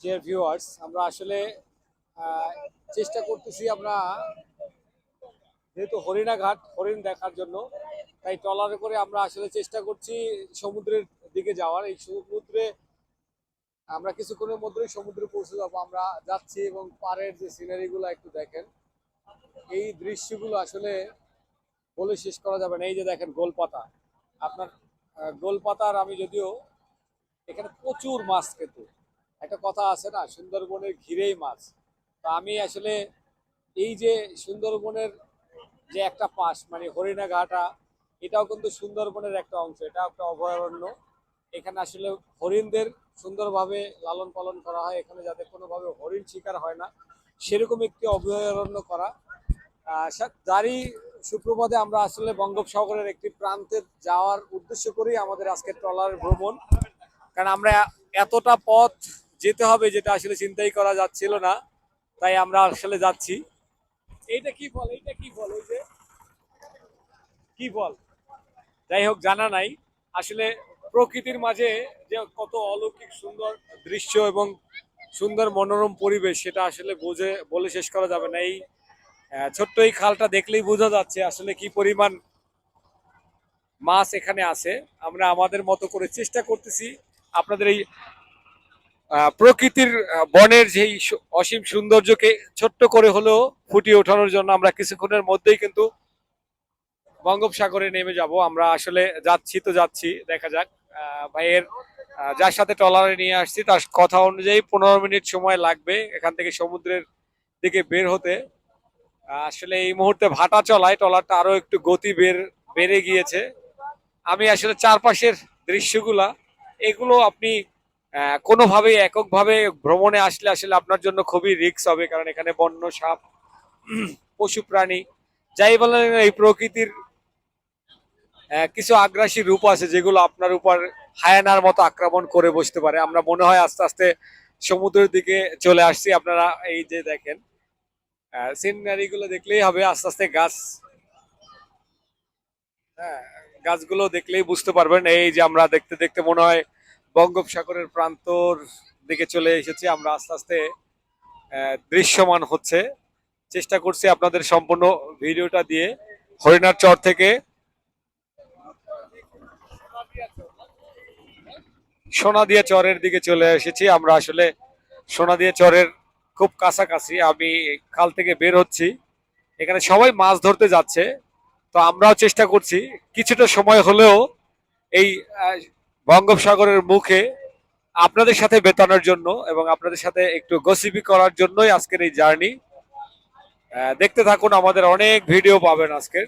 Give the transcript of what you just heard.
Dear viewers আমরা আসলে চেষ্টা করতেছি আমরা, যেহেতু হরিণাঘাট, হরিণ দেখার জন্য, তাই ট্রলারে করে আমরা আসলে চেষ্টা করছি সমুদ্রের দিকে যাওয়ার। এই সমুদ্রে, আমরা কিছুক্ষণের মধ্যেই সমুদ্রে পৌঁছে যাব। আমরা যাচ্ছি এবং পাড়ের যে সিনারিগুলো একটু দেখেন। এই দৃশ্যগুলো আসলে বলে শেষ করা যাবে না। এই যে দেখেন গোলপাতা। আপনার গোলপাতার আমি যদিও, এখানে প্রচুর মাছ কিন্তু একটা কথা আছে না, সুন্দরবনের ঘিরেই মাছ। তো আমি আসলে এই যে সুন্দরবনের যে একটা পাশ মানে হরিণাঘাটা, এটাও কিন্তু সুন্দরবনের একটা অংশ এটা একটা অভয়ারণ্য। এখানে আসলে হরিণদের সুন্দরভাবে লালন পালন করা হয়, এখানে যাতে কোনোভাবে হরিণ শিকার হয় না, সেরকম একটি অভয়ারণ্য করা। যারই সুপ্রভাতে আমরা আসলে বঙ্গোপসাগরের একটি প্রান্তে যাওয়ার উদ্দেশ্য করেই আমাদের আজকে ট্রলার ভ্রমণ। কারণ আমরা এতটা পথ যেতে হবে যেটা আসলে চিন্তাই করা যাচ্ছিল না, তাই আমরা আসলে যাচ্ছি। এইটা কি ফল এইটা কি ফল ওই যে কি ফল যাই হোক, জানা নাই। আসলে প্রকৃতির মাঝে যে কত অলৌকিক সুন্দর দৃশ্য এবং সুন্দর মনোরম পরিবেশ, সেটা আসলে বুঝে, বলে শেষ করা যাবে না। এই ছোট্ট এই খালটা দেখলেই বোঝা যাচ্ছে আসলে কি পরিমাণ মাছ এখানে আছে। আমরা আমাদের মতো করে চেষ্টা করতেছি। আপনাদের এই প্রকৃতির বনের যেই অসীম সৌন্দর্যকে ছোট্ট করে হলেও ফুটিয়ে ওঠানোর জন্য আমরা কিছুক্ষণের মধ্যেই কিন্তু বঙ্গোপসাগরে নেমে যাব। আমরা আসলে যাচ্ছি তো যাচ্ছি, দেখা যাক। ভাইয়ের যার সাথে ট্রলারে নিয়ে আসছি, তার কথা অনুযায়ী পনেরো মিনিট সময় লাগবে এখান থেকে সমুদ্রের দিকে বের হতে। আসলে এই মুহূর্তে ভাটা চলায়, ট্রলারটা আরও একটু গতি বের, বেড়ে গিয়েছে। আমি আসলে চারপাশের দৃশ্যগুলা, এগুলো আপনি কোনোভাবেই এককভাবে ভ্রমণে আসলে আসলে আপনার জন্য খুবই রিস্ক হবে, কারণ এখানে বন্য সাপ, পশু প্রাণী, যাই বলেন এই প্রকৃতির কিছু আগ্রাসী রূপ আছে যেগুলো আপনার উপর হায়ানার মতো আক্রমণ করে বসতে পারে। আমরা মনে হয় আস্তে আস্তে সমুদ্রের দিকে চলে আসছি, আপনারা এই যে দেখেন সিনারি গুলো দেখলেই হবে, আস্তে আস্তে গাছ হ্যাঁ গাছগুলো দেখলেই বুঝতে পারবেন। এই যে আমরা দেখতে দেখতে মনে হয় বঙ্গোপসাগরের প্রান্তর দিকে চলে এসেছি। আমরা আস্তে আস্তে দৃশ্যমান হচ্ছে। চেষ্টা করছি আপনাদের সম্পূর্ণ ভিডিওটা দিয়ে। হরিণার চর থেকে। সোনাদিয়া চরের দিকে চলে এসেছি। আমরা আসলে সোনাদিয়া চরের খুব কাছাকাছি। আমি খাল থেকে বের হচ্ছি। এখানে সবাই মাছ ধরতে যাচ্ছে। তো আমরাও চেষ্টা করছি। কিছুটা সময় হলেও এই বঙ্গোপসাগরের মুখে আপনাদের সাথে বেতানোর জন্য এবং আপনাদের সাথে একটু গসিপি করার জন্যই আজকের এই জার্নি দেখতে থাকুন, আমাদের অনেক ভিডিও পাবেন আজকের।